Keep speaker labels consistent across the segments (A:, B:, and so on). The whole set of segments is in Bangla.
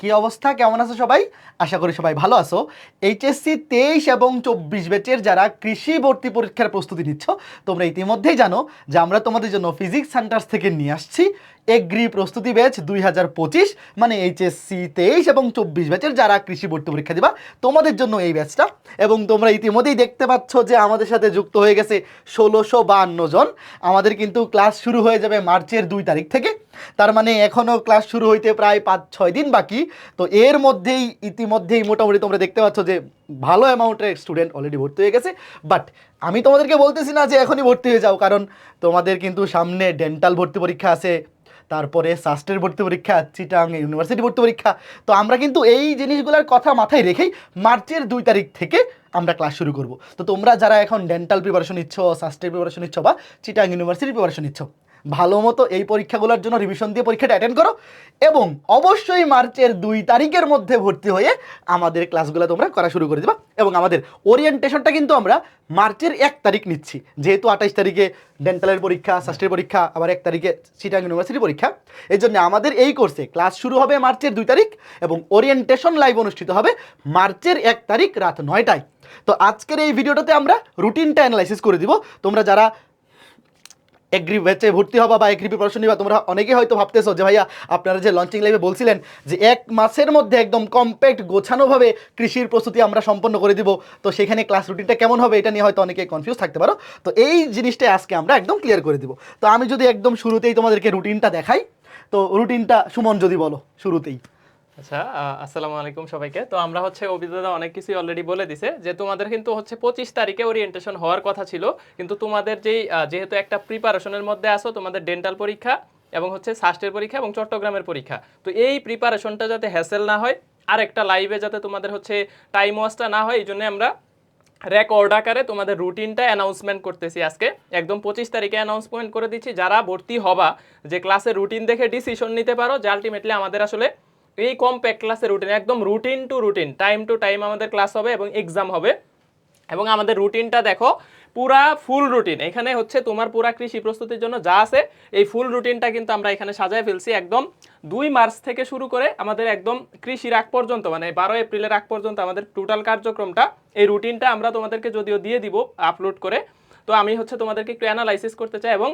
A: কি অবস্থা? কেমন আছো সবাই? আশা করি সবাই ভালো আছো। এইচএসসি তেইশ এবং চব্বিশ ব্যাচের যারা কৃষি ভর্তি পরীক্ষার প্রস্তুতি নিচ্ছ, তোমরা ইতিমধ্যেই জানো যে আমরা তোমাদের জন্য ফিজিক্স সেন্টার্স থেকে নিয়ে আসছি। এগ্রি প্রস্তুতি ব্যাচ দুই হাজার পঁচিশ মানে এইচএসসি তেইশ এবং চব্বিশ ব্যাচের যারা কৃষি ভর্তি পরীক্ষা দিবা, তোমাদের জন্য এই ব্যাচটা। এবং তোমরা ইতিমধ্যেই দেখতে পাচ্ছ যে আমাদের সাথে যুক্ত হয়ে গেছে ষোলোশো বাহান্ন জন। আমাদের কিন্তু ক্লাস শুরু হয়ে যাবে মার্চের দুই তারিখ থেকে। তার মানে এখনও ক্লাস শুরু হইতে প্রায় পাঁচ, ছয় দিন বাকি। তো এর মধ্যেই, ইতিমধ্যেই মোটামুটি তোমরা দেখতে পাচ্ছ যে ভালো অ্যামাউন্টের স্টুডেন্ট অলরেডি ভর্তি হয়ে গেছে। বাট আমি তোমাদেরকে বলতেছি না যে এখনই ভর্তি হয়ে যাও, কারণ তোমাদের কিন্তু সামনে ডেন্টাল ভর্তি পরীক্ষা আছে তারপরে সাস্টের ভর্তি পরীক্ষা, চিটাং ইউনিভার্সিটি ভর্তি পরীক্ষা। তো আমরা কিন্তু এই জিনিসগুলোর কথা মাথায় রেখেই মার্চের দুই তারিখ থেকে আমরা ক্লাস শুরু করব। তো তোমরা যারা এখন ডেন্টাল প্রিপারেশন নিচ্ছ সাস্টের প্রিপারেশন নিচ্ছ বা চিটাং ইউনিভার্সিটির প্রিপারেশন নিচ্ছ ভালো মতো এই পরীক্ষাগুলোর জন্য রিভিশন দিয়ে পরীক্ষাটা অ্যাটেন্ড করো এবং অবশ্যই মার্চের দুই তারিখের মধ্যে ভর্তি হয়ে আমাদের ক্লাসগুলো তোমরা করা শুরু করে দিবা এবং আমাদের ওরিয়েন্টেশনটা কিন্তু আমরা মার্চের এক তারিখ নিচ্ছি। যেহেতু আঠাইশ তারিখে ডেন্টালের পরীক্ষা সাস্টের পরীক্ষা, আবার এক তারিখে চিটাং ইউনিভার্সিটি পরীক্ষা, এই জন্য আমাদের এই কোর্সে ক্লাস শুরু হবে মার্চের দুই তারিখ এবং ওরিয়েন্টেশন লাইভ অনুষ্ঠিত হবে মার্চের এক তারিখ রাত নয়টায়। তো আজকের এই ভিডিওটাতে আমরা রুটিনটা অ্যানালাইসিস করে দিব। তোমরা যারা এগ্রি ব্যাচে ভর্তি হবা বা এগ্রি প্রিপারেশন নিবা, তোমরা অনেকেই হয়তো ভাবতেছো যে ভাইয়া আপনারা যে লঞ্চিং লাইভে বলছিলেন যে এক মাসের মধ্যে একদম কম্প্যাক্ট গোছানোভাবে কৃষির প্রস্তুতি আমরা সম্পন্ন করে দিব, তো সেখানে ক্লাস রুটিনটা কেমন হবে এটা নিয়ে হয়তো অনেকে কনফিউজ থাকতে পারো। তো এই জিনিসটা আজকে আমরা একদম ক্লিয়ার করে দিব। তো আমি যদি একদম শুরুতেই তোমাদেরকে রুটিনটা দেখাই, তো রুটিনটা সুমন যদি বলো, শুরুতেই।
B: আচ্ছা আসসালামু আলাইকুম সবাইকে। তো আমরা হচ্ছে অভিজ্ঞতা অনেক কিছুই অলরেডি বলে দিছে যে তোমাদের কিন্তু হচ্ছে পঁচিশ তারিখে ওরিয়েন্টেশন হওয়ার কথা ছিল। কিন্তু তোমাদের যেই যেহেতু একটা প্রিপারেশনের মধ্যে আসো তোমাদের ডেন্টাল পরীক্ষা এবং হচ্ছে সাস্টের পরীক্ষা এবং চট্টগ্রামের পরীক্ষা। তো এই প্রিপারেশনটা যাতে হ্যাসেল না হয় আর একটা লাইভে যাতে তোমাদের হচ্ছে টাইম ওয়াসটা না হয়, এই জন্য আমরা রেকর্ড আকারে তোমাদের রুটিনটা অ্যানাউন্সমেন্ট করতেছি আজকে। একদম পঁচিশ তারিখে অ্যানাউন্সমেন্ট করে দিচ্ছি। যারা ভর্তি হবা, যে ক্লাসের রুটিন দেখে ডিসিশন নিতে পারো, যে আলটিমেটলি আমাদের আসলে এই কম্প্যাক্ট ক্লাসের রুটিন একদম routine to routine time to time আমাদের ক্লাস হবে এবং এক্সাম হবে। এবং আমাদের রুটিনটা দেখো, পুরা ফুল রুটিন এখানে হচ্ছে তোমার পুরা কৃষি প্রস্তুতির জন্য যা আছে, এই ফুল রুটিনটা কিন্তু আমরা এখানে সাজায় ফেলছি একদম দুই মার্চ থেকে শুরু করে আমাদের একদম কৃষির আগ পর্যন্ত মানে বারো এপ্রিলের আগ পর্যন্ত আমাদের টোটাল কার্যক্রমটা, এই রুটিনটা আমরা তোমাদেরকে যদিও দিয়ে দিব আপলোড করে। তো আমি হচ্ছে তোমাদেরকে একটু অ্যানালাইসিস করতে চাই এবং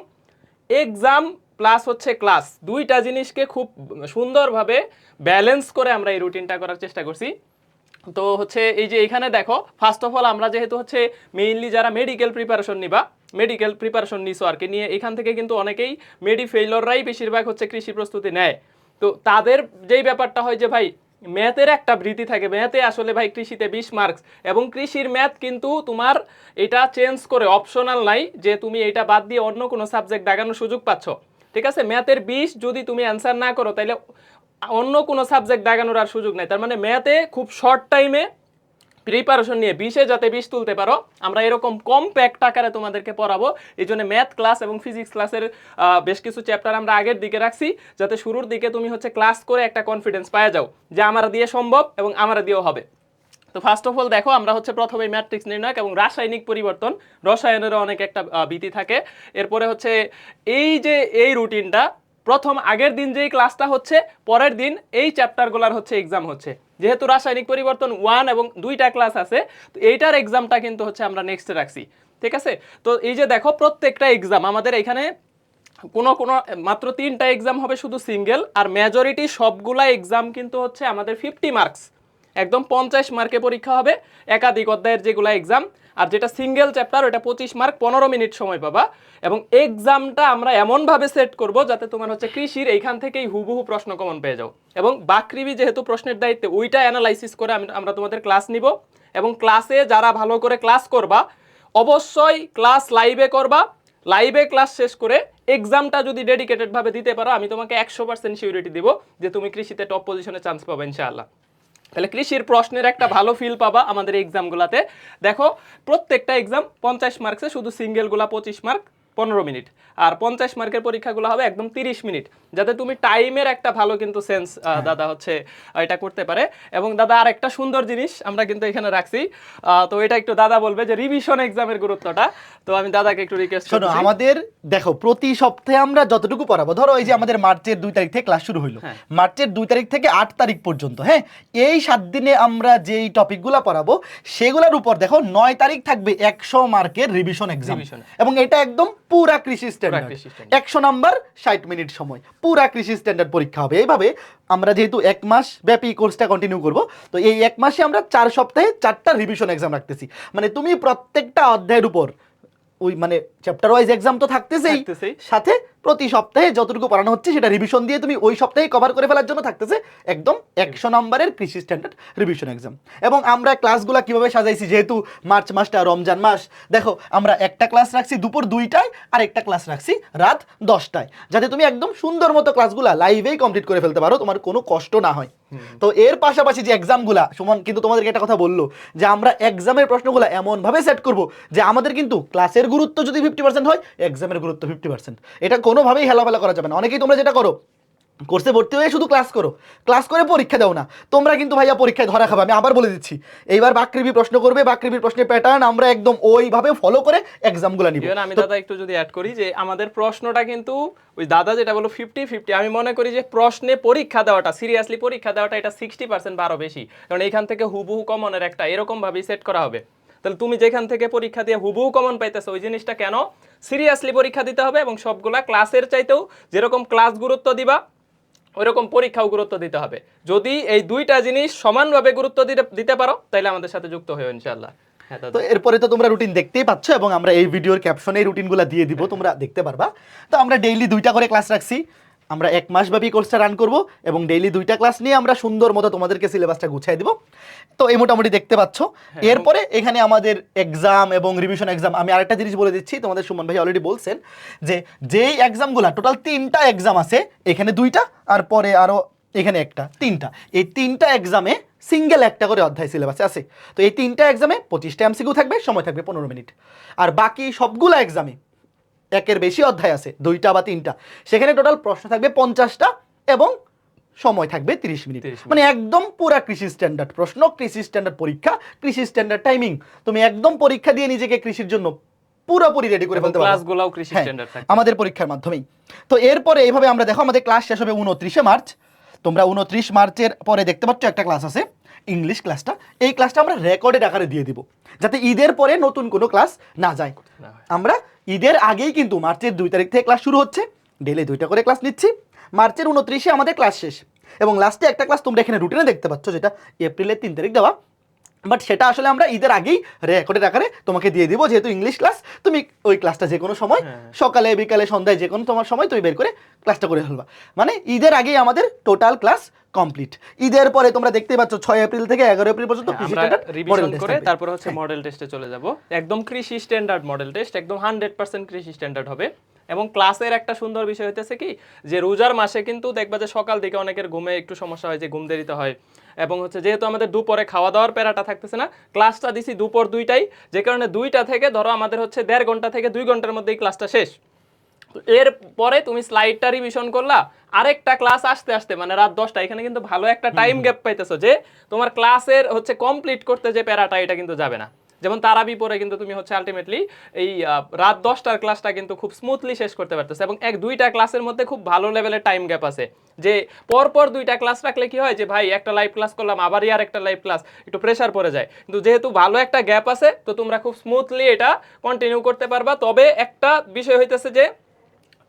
B: এক্সাম প্লাস হচ্ছে ক্লাস দুইটা জিনিসকে খুব সুন্দরভাবে ব্যালেন্স করে আমরা এই রুটিনটা করার চেষ্টা করছি। তো হচ্ছে এই যে এখানে দেখো ফার্স্ট অফ অল আমরা যেহেতু হচ্ছে মেইনলি যারা মেডিকেল প্রিপারেশন নিবা মেডিকেল প্রিপারেশন নিছো আর কি, নিয়ে এখান থেকে কিন্তু অনেকেই মেডি ফেইলররাই বেশিরভাগ হচ্ছে কৃষি প্রস্তুতি নেয়। তো তাদের যেই ব্যাপারটা হয় যে ভাই ম্যাথের একটা ভীতি থাকে ম্যাথে আসলে ভাই কৃষিতে বিশ মার্কস এবং কৃষির ম্যাথ কিন্তু তোমার এটা চেঞ্জ করে অপশনাল নাই যে তুমি এটা বাদ দিয়ে অন্য কোনো সাবজেক্ট দাগানোর সুযোগ পাচ্ছ। ঠিক আছে? ম্যাথের বিশ যদি তুমি অ্যান্সার না করো তাহলে অন্য কোনো সাবজেক্ট দাগানোর আর সুযোগ নেই। তার মানে ম্যাথে খুব শর্ট টাইমে প্রিপারেশন নিয়ে বিশে যাতে বিশ তুলতে পারো, আমরা এরকম কম প্যাক্ট আকারে তোমাদেরকে পড়াবো। এই জন্য ম্যাথ ক্লাস এবং ফিজিক্স ক্লাসের বেশ কিছু চ্যাপ্টার আমরা আগের দিকে রাখছি, যাতে শুরুর দিকে তুমি হচ্ছে ক্লাস করে একটা কনফিডেন্স পাওয়া যাও যে আমার দিয়ে সম্ভব এবং আমার দিয়েও হবে। তো ফার্স্ট অফ অল দেখো, আমরা হচ্ছে প্রথমে ম্যাট্রিক্স নির্ণয় এবং রাসায়নিক পরিবর্তন। রসায়নেরও অনেক একটা ভীতি থাকে। এরপরে হচ্ছে এই যে এই রুটিনটা প্রথম আগের দিন যেই ক্লাসটা হচ্ছে, পরের দিন এই চ্যাপ্টারগুলোর হচ্ছে এক্সাম হচ্ছে। যেহেতু রাসায়নিক পরিবর্তন ওয়ান এবং দুইটা ক্লাস আছে, তো এইটার এক্সামটা কিন্তু হচ্ছে আমরা নেক্সটে রাখছি। ঠিক আছে? তো এই যে দেখো, প্রত্যেকটা এক্সাম আমাদের এখানে কোনো কোনো, মাত্র তিনটা এক্সাম হবে শুধু সিঙ্গেল আর মেজরিটি সবগুলা এক্সাম কিন্তু হচ্ছে আমাদের ফিফটি মার্কস একদম পঞ্চাশ মার্কে পরীক্ষা হবে, একাধিক অধ্যায়ের যেগুলো এক্সাম আর যেটা সিঙ্গেল চ্যাপ্টার ওটা পঁচিশ মার্ক, পনেরো মিনিট সময় পাবা। এবং এক্সামটা আমরা এমনভাবে সেট করব যাতে তোমার হচ্ছে কৃষির এইখান থেকেই হুবহু প্রশ্ন কমন পেয়ে যাও। এবং বাকৃবি যেহেতু প্রশ্নের দায়িত্বে, ওইটা অ্যানালাইসিস করে আমি, আমরা তোমাদের ক্লাস নিব। এবং ক্লাসে যারা ভালো করে ক্লাস করবা, অবশ্যই ক্লাস লাইভে করবা। লাইভে ক্লাস শেষ করে এক্সামটা যদি ডেডিকেটেড ভাবে দিতে পারো, আমি তোমাকে একশো পার্সেন্ট সিউরিটি দিব যে তুমি কৃষিতে টপ পজিশনে চান্স পাবে, ইনশাআল্লাহ। তাহলে কৃষির প্রশ্নের একটা ভালো ফিল পাবা আমাদের এক্সামগুলোতে দেখো, প্রত্যেকটা এক্সাম পঞ্চাশ মার্কসে শুধু সিঙ্গেলগুলা পঁচিশ মার্ক পনেরো মিনিট। আর পঞ্চাশ মার্কের পরীক্ষাগুলো হবে একদম তিরিশ মিনিট যাতে তুমি টাইমের একটা ভালো কিন্তু সেন্স দাদা হচ্ছে এটা করতে পারে। এবং দাদা আর একটা সুন্দর জিনিস আমরা কিন্তু এখানে রাখছি তো এটা একটু দাদা বলবে যে রিভিশন এক্সামের গুরুত্বটা। তো আমি দাদাকে একটু রিকোয়েস্ট
A: শোনো
B: করছি।
A: আমাদের দেখো প্রতি সপ্তাহে আমরা যতটুকু পড়াবো ধরো এই যে আমাদের মার্চের দুই তারিখ থেকে ক্লাস শুরু হইল
B: হ্যাঁ।
A: মার্চের দুই তারিখ থেকে আট তারিখ পর্যন্ত হ্যাঁ? এই সাত দিনে আমরা যেই টপিকগুলো পড়াবো সেগুলোর উপর দেখো নয় তারিখ থাকবে একশো মার্কের রিভিশন এক্সাম এবং এটা একদম পুরা কৃষি স্ট্যান্ডার্ড একশো নাম্বার ষাট মিনিট সময়। পুরা কৃষি স্ট্যান্ডার্ড পরীক্ষা হবে। এইভাবে আমরা যেহেতু এক মাস ব্যাপী কোর্সটা কন্টিনিউ করব তো এই এক মাসে আমরা চার সপ্তাহে চারটা রিভিশন এক্সাম রাখতেছি। মানে তুমি প্রত্যেকটা অধ্যায়ের উপর ওই মানে চ্যাপ্টার ওয়াইজ এক্সাম তো থাকতেছেই। সাথে প্রতি সপ্তাহে যতটুকু পড়ানো হচ্ছে সেটা রিভিশন দিয়ে তুমি ওই সপ্তাহে কভার করে ফেলার জন্য থাকতেছে একদম একশো নম্বরের কৃষি স্ট্যান্ডার্ড রিভিশন এক্সাম এবং আমরা ক্লাসগুলো কীভাবে সাজাইছি যেহেতু মার্চ মাসটা রমজান মাস দেখো আমরা একটা ক্লাস রাখছি দুপুর দুইটায় আর একটা ক্লাস রাখছি রাত দশটায়। যাতে তুমি একদম সুন্দর মতো ক্লাসগুলো লাইভেই কমপ্লিট করে ফেলতে পারো তোমার কোনো কষ্ট না হয়। তো এর পাশাপাশি যে এক্সামগুলা সুমন কিন্তু তোমাদেরকে একটা কথা বলল যে আমরা এক্সামের প্রশ্নগুলো এমনভাবে সেট করব যে আমাদের কিন্তু ক্লাসের গুরুত্ব যদি ফিফটি পার্সেন্ট হয় এক্সামের গুরুত্ব ফিফটি পার্সেন্ট এটা কোনোভাবেই হেলাফেলা করা যাবে না। অনেকেই তোমরা যেটা করো কোর্সে ভর্তি হয়ে শুধু ক্লাস করো। ক্লাস করে পরীক্ষা দাও না। তোমরা কিন্তু ভাইয়া পরীক্ষায় ধরা খাবে। আমি আবার বলে দিচ্ছি এইবার বাকৃবি প্রশ্ন করবে বাকৃবির প্রশ্নের প্যাটার্ন আমরা একদম ওইভাবে ফলো করে এক্সামগুলো নিব।
B: আমি দাদা একটু যদি অ্যাড করি যে আমাদের প্রশ্নটা কিন্তু ওই দাদা যেটা বলো ফিফটি ফিফটি আমি মনে করি যে প্রশ্নে পরীক্ষা দেওয়াটা সিরিয়াসলি পরীক্ষা দেওয়াটা এটা সিক্সটি পার্সেন্ট বারো বেশি। কারণ এখান থেকে হুবহু কমনের একটা এরকম ভাবেই সেট করা হবে। তাহলে তুমি যেখান থেকে পরীক্ষা দিয়ে হুবহু কমন পাইতেছো, ওই জিনিসটা কেন? সিরিয়াসলি পরীক্ষা দিতে হবে এবং সবগুলা ক্লাসের চাইতেও যেরকম ক্লাস গুরুত্ব দিবা, ওইরকম পরীক্ষাও গুরুত্ব দিতে হবে। যদি এই দুইটা জিনিস সমানভাবে গুরুত্ব দিতে পারো তাহলে আমাদের সাথে যুক্ত হয়ে ইনশাল্লাহ হ্যাঁ
A: তো এরপরে তো তোমরা রুটিন দেখতেই পাচ্ছ এবং আমরা এই ভিডিওর ক্যাপশনে এই রুটিনগুলো দিয়ে দিব, তোমরা দেখতে পারবা। তো আমরা ডেইলি দুইটা করে ক্লাস রাখছি। আমরা এক মাস ব্যাপী কোর্সটা রান করব এবং ডেইলি দুইটা ক্লাস নিয়ে আমরা সুন্দর মতো তোমাদেরকে সিলেবাসটা গুছিয়ে দিব। তো এই মোটামুটি দেখতে পাচ্ছ। এরপরে এখানে আমাদের এক্সাম এবং রিভিশন এক্সাম আমি আরেকটা জিনিস বলে দিচ্ছি তোমাদের সুমন ভাই অলরেডি বলছেন যে যেই এক্সামগুলো টোটাল তিনটা এক্সাম আছে এখানে দুইটা আর পরে আরও এখানে একটা তিনটা। এই তিনটা এক্সামে সিঙ্গেল একটা করে অধ্যায় সিলেবাসে আছে। তো এই তিনটা এক্সামে পঁচিশটা এমসিকিউ থাকবে সময় থাকবে পনেরো মিনিট। আর বাকি সবগুলো এক্সামে একের বেশি অধ্যায় আছে দুইটা বা তিনটা। সেখানে টোটাল প্রশ্ন থাকবে পঞ্চাশটা এবং সময় থাকবে তিরিশ মিনিট। মানে একদম পুরা কৃষি স্ট্যান্ডার্ড প্রশ্ন কৃষি স্ট্যান্ডার্ড পরীক্ষা কৃষি স্ট্যান্ডার্ড টাইমিং তুমি একদম পরীক্ষা দিয়ে নিজেকে কৃষির জন্য পুরোপুরি রেডি করে ফেলতে পারো।
B: ক্লাসগুলোও কৃষি
A: হ্যাঁ,
B: স্ট্যান্ডার্ড
A: আমাদের পরীক্ষার মাধ্যমেই। তো এরপরে এইভাবে আমরা দেখো আমাদের ক্লাস শেষ হবে উনত্রিশে মার্চ। তোমরা উনত্রিশ মার্চের পরে দেখতে পাচ্ছ একটা ক্লাস আছে। ইংলিশ ক্লাসটা এই ক্লাসটা আমরা রেকর্ডেড আকারে দিয়ে দিব যাতে ঈদের পরে নতুন কোনো ক্লাস না যায়। আমরা ঈদের আগেই কিন্তু মার্চের দুই তারিখ থেকে ক্লাস শুরু হচ্ছে ডেলি দুইটা করে ক্লাস নিচ্ছি। মার্চের উনত্রিশে আমাদের ক্লাস শেষ এবং লাস্টে একটা ক্লাস তোমরা এখানে রুটিনে দেখতে পাচ্ছ যেটা এপ্রিলের তিন তারিখ দেওয়া। বাট সেটা আসলে আমরা ঈদের আগেই রেকর্ডের আকারে তোমাকে দিয়ে দিব যেহেতু ইংলিশ ক্লাস তুমি ওই ক্লাসটা যে কোনো সময়
B: হ্যাঁ।
A: সকালে বিকালে সন্ধ্যায় যে কোনো তোমার সময় তুমি বের করে ক্লাসটা করে ফেলবা। মানে ঈদের আগেই আমাদের টোটাল ক্লাস কমপ্লিট ঈদের পরে তোমরা দেখতেই পাচ্ছ ছয় এপ্রিল থেকে এগারো এপ্রিল পর্যন্ত
B: হ্যাঁ, রিভিশন করে তারপর হচ্ছে মডেল টেস্টে চলে যাব। একদম কৃষি স্ট্যান্ডার্ড মডেল টেস্ট একদম হান্ড্রেড পার্সেন্ট কৃষি স্ট্যান্ডার্ড হবে। এবং ক্লাসের একটা সুন্দর বিষয় হইতেছে কি যে রোজার মাসে কিন্তু দেখবা যে সকাল দিকে অনেকের ঘুমে একটু সমস্যা হয় যে ঘুম দেরিতে হয়। এবং হচ্ছে যেহেতু আমাদের দুপুরে খাওয়া দাওয়ার প্যারাটা থাকতেছে না ক্লাসটা দিছি দুপুর দুইটাই। যে কারণে দুইটা থেকে ধরো আমাদের হচ্ছে দেড় ঘণ্টা থেকে দুই ঘণ্টার মধ্যেই ক্লাসটা শেষ। তো এর পরে তুমি স্লাইডটা রিভিশন করলা আরেকটা ক্লাস আসতে আসতে মানে রাত দশটা এখানে কিন্তু ভালো একটা টাইম গ্যাপ পাইতেছো যে তোমার ক্লাসের হচ্ছে কমপ্লিট করতে যে প্যারাটা এটা কিন্তু যাবে না। যেমন তারাবি পরে কিন্তু তুমি হচ্ছে আলটিমেটলি এই রাত দশটার ক্লাসটা কিন্তু খুব স্মুথলি শেষ করতে পারতেছো এবং এক দুইটা ক্লাসের মধ্যে খুব ভালো লেভেলের টাইম গ্যাপ আছে। যে পরপর দুইটা ক্লাস রাখলে কি হয় যে ভাই একটা লাইভ ক্লাস করলাম আবারই আর একটা লাইভ ক্লাস একটু প্রেশার পড়ে যায়। কিন্তু যেহেতু ভালো একটা গ্যাপ আছে তো তোমরা খুব স্মুথলি এটা কন্টিনিউ করতে পারবা। তবে একটা বিষয় হইতেছে যে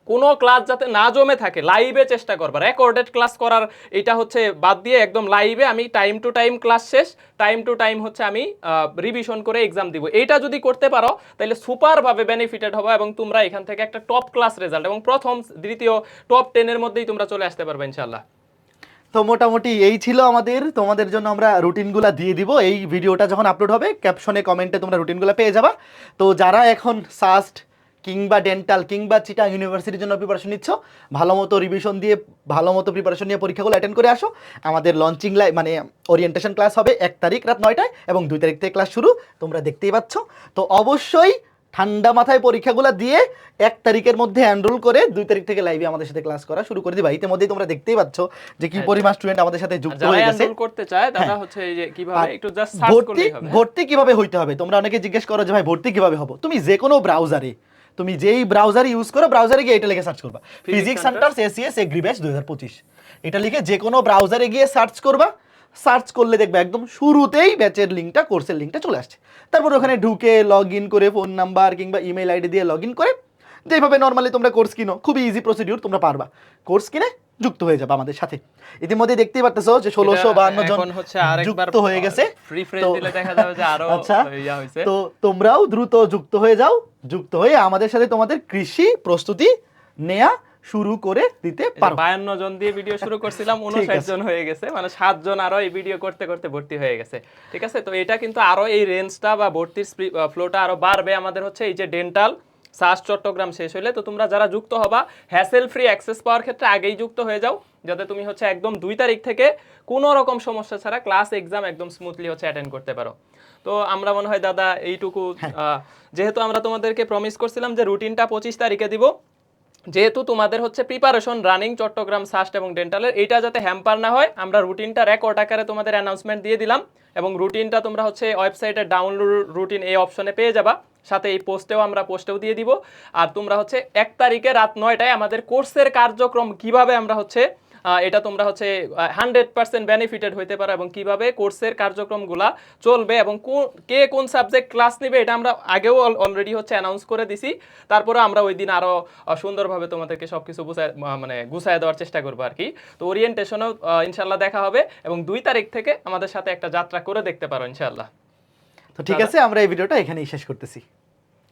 B: কোনো ক্লাস যাতে না জমে থাকে লাইভে চেষ্টা করবা। রেকর্ডেড ক্লাস করার এটা হচ্ছে বাদ দিয়ে একদম লাইভে আমি টাইম টু টাইম ক্লাস শেষ টাইম টু টাইম হচ্ছে আমি রিভিশন করে এক্সাম দিব। এইটা যদি করতে পারো তাহলে সুপারভাবে বেনিফিটেড হবে এবং তোমরা এখান থেকে একটা টপ ক্লাস রেজাল্ট এবং প্রথম, দ্বিতীয় টপ টেনের মধ্যেই তোমরা চলে আসতে পারবে ইনশাল্লাহ
A: তো মোটামুটি এই ছিল আমাদের। তোমাদের জন্য আমরা রুটিনগুলো দিয়ে দিব। এই ভিডিওটা যখন আপলোড হবে ক্যাপশনে কমেন্টে তোমরা রুটিনগুলো পেয়ে যাবা। তো যারা এখন সাস্ট কিংবা ডেন্টাল কিংবা চিটাং ইউনিভার্সিটির জন্য প্রিপারেশন নিচ্ছ ভালো মতো রিভিশন দিয়ে ভালো মতো প্রিপারেশন নিয়ে পরীক্ষাগুলো অ্যাটেন্ড করে আসো। আমাদের লঞ্চিং লাই মানে ওরিয়েন্টেশন ক্লাস হবে এক তারিখ রাত নয়টায় এবং দুই তারিখ থেকে ক্লাস শুরু তোমরা দেখতেই পাচ্ছ। তো অবশ্যই ঠান্ডা মাথায় পরীক্ষাগুলো দিয়ে এক তারিখের মধ্যে এনরোল করে দুই তারিখ থেকে লাইভে আমাদের সাথে ক্লাস করা শুরু করে দিবা। ইতিমধ্যেই তোমরা দেখতেই পাচ্ছ যে কি
B: হ্যাঁ,
A: পরিমাণ স্টুডেন্ট আমাদের সাথে যুক্ত হয়ে গেছে।
B: করতে চায় তারা
A: হ্যাঁ।
B: হচ্ছে এই যে কীভাবে একটু জাস্ট সার্চ
A: ভর্তি
B: করলেই হবে?
A: ভর্তি কীভাবে হইতে হবে? তোমরা অনেকে জিজ্ঞেস করো যে ভাই ভর্তি কীভাবে হব? তুমি যে কোনো ব্রাউজারে তুমি যেই ব্রাউজার ইউজ করো ব্রাউজারে গিয়ে এটা লিখে সার্চ করবা। Physics
B: Center?
A: Centre ACS agri batch দুই হাজার পঁচিশ। এটা লিখে যে কোনো ব্রাউজারে গিয়ে সার্চ করবা। সার্চ করলে দেখবে একদম শুরুতেই ব্যাচের লিঙ্কটা কোর্সের লিঙ্কটা চলে আসছে। তারপর ওখানে ঢুকে লগ ইন করে ফোন নাম্বার কিংবা ইমেল আইডি দিয়ে লগ ইন করে। যেভাবে নর্মালি তোমরা কোর্স কিনো খুবই ইজি প্রসিডিউর তোমরা পারবা। কোর্স কিনে যুক্ত হয়ে যাবে আমাদের সাথে। ইতিমধ্যে দেখতেই পারতেছো যে ষোলোশো বাহান্ন জন যুক্ত হয়ে গেছে। আচ্ছা তো তোমরাও দ্রুত যুক্ত হয়ে যাও যুক্ত হয়ে আমাদের সাথে তোমাদের কৃষি প্রস্তুতি নেয়া শুরু করে দিতে পারো।
B: বায়ান্ন জন দিয়ে ভিডিও শুরু করছিলাম উনষাট জন হয়ে গেছে মানে সাত জন আরও এই ভিডিও করতে করতে ভর্তি হয়ে গেছে। ঠিক আছে? তো এটা কিন্তু আরও এই রেঞ্জটা বা ভর্তির ফ্লোটা আরও বাড়বে। আমাদের হচ্ছে এই যে ডেন্টাল সাস চট্টগ্রাম শেষ হলে তো তোমরা যারা যুক্ত হবা হ্যাসেল ফ্রি অ্যাক্সেস পাওয়ার ক্ষেত্রে আগেই যুক্ত হয়ে যাও যাতে তুমি হচ্ছে একদম দুই তারিখ থেকে কোনো রকম সমস্যা ছাড়া ক্লাস এক্সাম একদম স্মুথলি হচ্ছে অ্যাটেন্ড করতে পারো। তো আমরা মনে হয় দাদা এইটুকু আহ, যেহেতু আমরা তোমাদেরকে প্রমিস করছিলাম যে রুটিনটা পঁচিশ তারিখে দিব যেহেতু তোমাদের হচ্ছে প্রিপারেশন রানিং চট্টগ্রাম সাস্ট এবং ডেন্টালের এটা যাতে হ্যাম্পার না হয়, আমরা রুটিনটা রেকর্ড আকারে তোমাদের অ্যানাউন্সমেন্ট দিয়ে দিলাম এবং রুটিনটা তোমরা হচ্ছে ওয়েবসাইটে ডাউনলোড রুটিন এই অপশনে পেয়ে যাবা। সাথে এই পোস্টেও আমরা পোস্টেও দিয়ে দিব। আর তোমরা হচ্ছে এক তারিখে রাত নয়টায় আমাদের কোর্সের কার্যক্রম কীভাবে আমরা হচ্ছে এটা তোমরা হচ্ছে হান্ড্রেড পার্সেন্ট বেনিফিটেড হইতে পারো এবং কীভাবে কোর্সের কার্যক্রমগুলা চলবে এবং কে কোন সাবজেক্ট ক্লাস নিবে এটা আমরা আগেও অলরেডি হচ্ছে অ্যানাউন্স করে দিছি। তারপরে আমরা ওই দিন আরও আহ, সুন্দরভাবে তোমাদেরকে সবকিছু বুঝায় আহ, মানে গুছায় দেওয়ার চেষ্টা করব আর কি। তো ওরিয়েন্টেশনও ইনশাল্লাহ দেখা হবে এবং দুই তারিখ থেকে আমাদের সাথে একটা যাত্রা করে দেখতে পারো ইনশাল্লাহ।
A: তো ঠিক আছে আমরা এই ভিডিওটা এখানেই শেষ করতেছি।